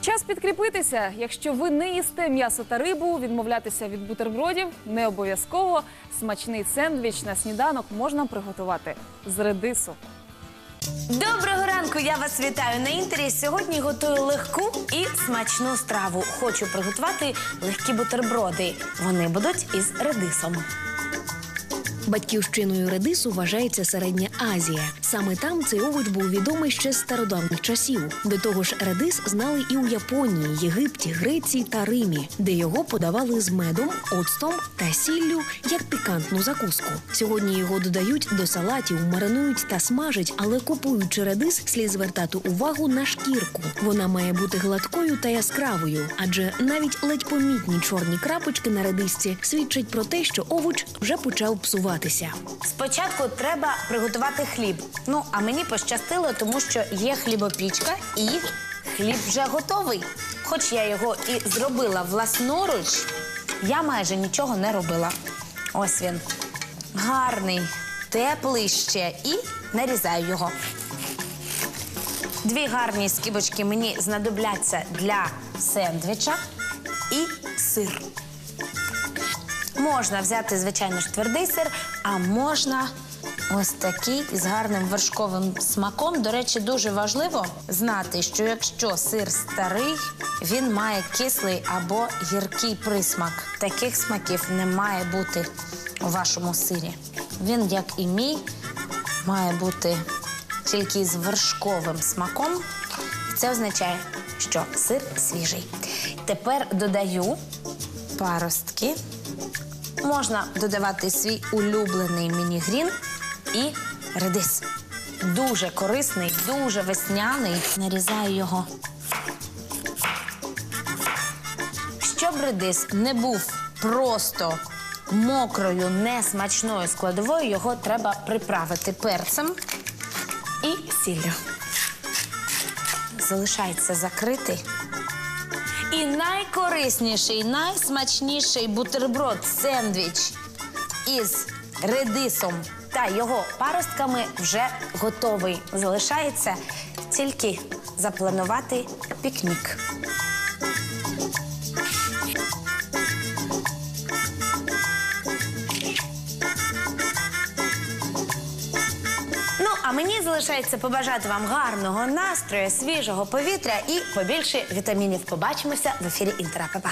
Час підкріпитися. Якщо ви не їсте м'ясо та рибу, відмовлятися від бутербродів не обов'язково. Смачний сендвіч на сніданок можна приготувати з редису. Доброго ранку, я вас вітаю на інтері. Сьогодні готую легку і смачну страву. Хочу приготувати легкі бутерброди. Вони будуть із редисом. Батьківщиною редису вважається Середня Азія. Саме там цей овоч був відомий ще з стародавніх часів. До того ж, редис знали і у Японії, Єгипті, Греції та Римі, де його подавали з медом, оцтом та сіллю як пікантну закуску. Сьогодні його додають до салатів, маринують та смажать, але купуючи редис, слід звертати увагу на шкірку. Вона має бути гладкою та яскравою, адже навіть ледь помітні чорні крапочки на редисці свідчать про те, що овоч вже почав псуватися. Спочатку треба приготувати хліб. Ну, а мені пощастило, тому що є хлібопічка і хліб вже готовий. Хоч я його і зробила власноруч, я майже нічого не робила. Ось він. Гарний, теплий ще і нарізаю його. Дві гарні скибочки мені знадобляться для сендвіча і сир. Можна взяти, звичайно ж, твердий сир, а можна ось такий з гарним вершковим смаком. До речі, дуже важливо знати, що якщо сир старий, він має кислий або гіркий присмак. Таких смаків не має бути у вашому сирі. Він, як і мій, має бути тільки з вершковим смаком. Це означає, що сир свіжий. Тепер додаю паростки. Можна додавати свій улюблений мінігрін і редис. Дуже корисний, дуже весняний. Нарізаю його. Щоб редис не був просто мокрою, несмачною складовою, його треба приправити перцем і сіллю. Залишається закритий. І найкорисніший, найсмачніший бутерброд сендвіч із редисом та його паростками вже готовий. Залишається тільки запланувати пікнік. А мені залишається побажати вам гарного настрою, свіжого повітря і побільше вітамінів. Побачимося в ефірі Інтера. Па-па!